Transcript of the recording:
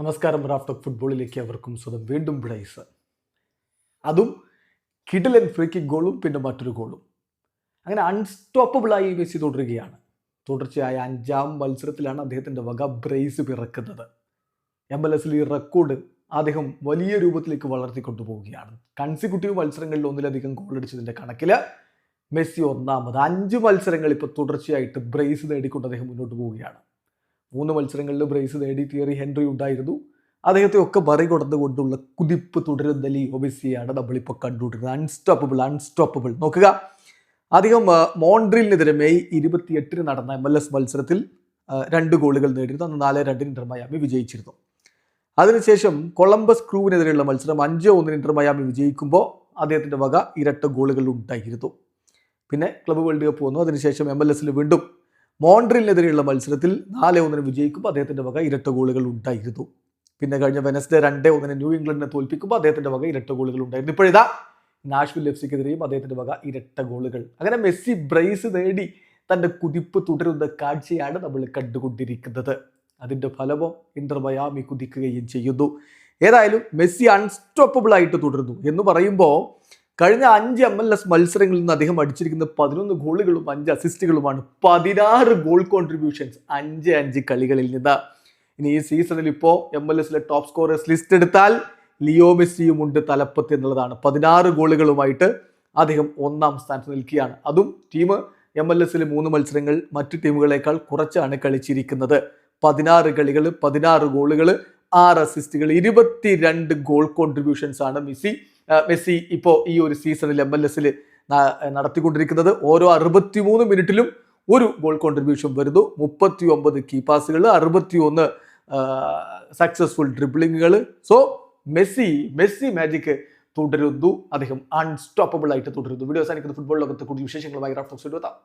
നമസ്കാരം raft of ഫുട്ബോളിലേക്ക് അവർക്കും സ്വതം വീണ്ടും ബ്രൈസ് അതും കിഡിലൻ ഫ്രീക്കി ഗോളും പിന്നെ മറ്റൊരു ഗോളും. അങ്ങനെ അൺസ്റ്റോപ്പബിളായി മെസ്സി തുടരുകയാണ്. തുടർച്ചയായ അഞ്ചാം മത്സരത്തിലാണ് അദ്ദേഹത്തിന്റെ വക ബ്രേസ് പിറക്കുന്നത്. എം എൽ എസിൽ ഈ റെക്കോർഡ് അദ്ദേഹം വലിയ രൂപത്തിലേക്ക് വളർത്തിക്കൊണ്ടു പോവുകയാണ്. കൺസിക്യൂട്ടീവ് മത്സരങ്ങളിൽ ഒന്നിലധികം ഗോൾ അടിച്ചതിന്റെ കണക്കിൽ മെസ്സി ഒന്നാമത്. അഞ്ച് മത്സരങ്ങൾ ഇപ്പോൾ തുടർച്ചയായിട്ട് ബ്രേസ് നേടിക്കൊണ്ട് അദ്ദേഹം മുന്നോട്ട് പോവുകയാണ്. മൂന്ന് മത്സരങ്ങളിൽ ബ്രേസ് നേടി തിയറി ഹെൻറി ഉണ്ടായിരുന്നു. അദ്ദേഹത്തെ ഒക്കെ മറികടന്നുകൊണ്ടുള്ള കുതിപ്പ് തുടരുന്ന ലീ ഒബിസിയാണ് നമ്മളിപ്പോൾ കണ്ടുകൊണ്ടിരുന്നത്. അൺസ്റ്റോപ്പബിൾ അൺസ്റ്റോപ്പബിൾ നോക്കുക. അധികം മോൺട്രിലിനെതിരെ മെയ് ഇരുപത്തിയെട്ടിന് നടന്ന എം എൽ എസ് മത്സരത്തിൽ രണ്ട് ഗോളുകൾ നേടിയിരുന്നു. അന്ന് നാല് രണ്ടിന് ഇന്റർ മയാമി വിജയിച്ചിരുന്നു. അതിനുശേഷം കൊളംബസ് ക്രൂവിനെതിരെയുള്ള മത്സരം അഞ്ച് ഒന്നിന് ഇന്റർ മയാമി വിജയിക്കുമ്പോൾ അദ്ദേഹത്തിന്റെ വക ഇരട്ട ഗോളുകൾ ഉണ്ടായിരുന്നു. പിന്നെ ക്ലബ് വേൾഡ് കപ്പ് വന്നു. അതിനുശേഷം എം എൽ എസിൽ വീണ്ടും മോൺട്രിലിനെതിരെയുള്ള മത്സരത്തിൽ നാല് ഒന്നിന് വിജയിക്കുമ്പോൾ അദ്ദേഹത്തിന്റെ വക ഇരട്ട ഗോളുകൾ ഉണ്ടായിരുന്നു. പിന്നെ കഴിഞ്ഞ വെനസ്ഡേ രണ്ട് ഒന്നിന് ന്യൂ ഇംഗ്ലണ്ടിനെ തോൽപ്പിക്കുമ്പോൾ അദ്ദേഹത്തിന്റെ വക ഇരട്ട ഗോളുകൾ ഉണ്ടായിരുന്നു. ഇപ്പോഴിതാ നാഷ്വിൽ എഫ് സിക്കെതിരെയും അദ്ദേഹത്തിന്റെ വക ഇരട്ട ഗോളുകൾ. അങ്ങനെ മെസ്സി ബ്രേസ് നേടി തന്റെ കുതിപ്പ് തുടരുന്ന കാഴ്ചയാണ് നമ്മൾ കണ്ടുകൊണ്ടിരിക്കുന്നത്. അതിന്റെ ഫലമോ ഇന്റർ മയാമി കുതിക്കുകയും ചെയ്യുന്നു. ഏതായാലും മെസ്സി അൺസ്റ്റോപ്പബിൾ ആയിട്ട് തുടരുന്നു എന്ന് പറയുമ്പോൾ കഴിഞ്ഞ അഞ്ച് എം എൽ എസ് മത്സരങ്ങളിൽ നിന്ന് അദ്ദേഹം അടിച്ചിരിക്കുന്ന പതിനൊന്ന് ഗോളുകളും അഞ്ച് അസിസ്റ്റുകളുമാണ് പതിനാറ് ഗോൾ കോൺട്രിബ്യൂഷൻസ് അഞ്ച് അഞ്ച് കളികളിൽ നിന്ന്. ഇനി ഈ സീസണിൽ ഇപ്പോൾ എം എൽ എസിലെ ടോപ്പ് സ്കോറേഴ്സ് ലിസ്റ്റ് എടുത്താൽ ലിയോ മെസ്സിയും ഉണ്ട് തലപ്പത്ത് എന്നുള്ളതാണ്. പതിനാറ് ഗോളുകളുമായിട്ട് അദ്ദേഹം ഒന്നാം സ്ഥാനത്ത് നിൽക്കുകയാണ്. അതും ടീം എം എൽ എസിലെ മൂന്ന് മത്സരങ്ങൾ മറ്റു ടീമുകളേക്കാൾ കുറച്ചാണ് കളിച്ചിരിക്കുന്നത്. പതിനാറ് കളികൾ പതിനാറ് ഗോളുകൾ ആറ് അസിസ്റ്റുകൾ ഇരുപത്തിരണ്ട് ഗോൾ കോൺട്രിബ്യൂഷൻസ് ആണ് മെസ്സി മെസ്സി ഇപ്പോൾ ഈ ഒരു സീസണിൽ എം എൽ എസിൽ നടത്തിക്കൊണ്ടിരിക്കുന്നത്. ഓരോ അറുപത്തിമൂന്ന് മിനിറ്റിലും ഒരു ഗോൾ കോൺട്രിബ്യൂഷൻ വരുന്നു. മുപ്പത്തി ഒമ്പത് കീ പാസുകൾ അറുപത്തി ഒന്ന് സക്സസ്ഫുൾ ഡ്രിബ്ലിങ്ങുകൾ സോ മെസ്സി മെസ്സി മാജിക് തുടരുന്നു. അദ്ദേഹം അൺസ്റ്റോപ്പബിൾ ആയിട്ട് തുടരുന്നു. വീഡിയോ അവസാനിക്കുന്ന ഫുട്ബോൾ ലോകത്തെ കൂടുതൽ വിശേഷങ്ങളുമായി റാഫ്റ്റോക്സ് എത്താം.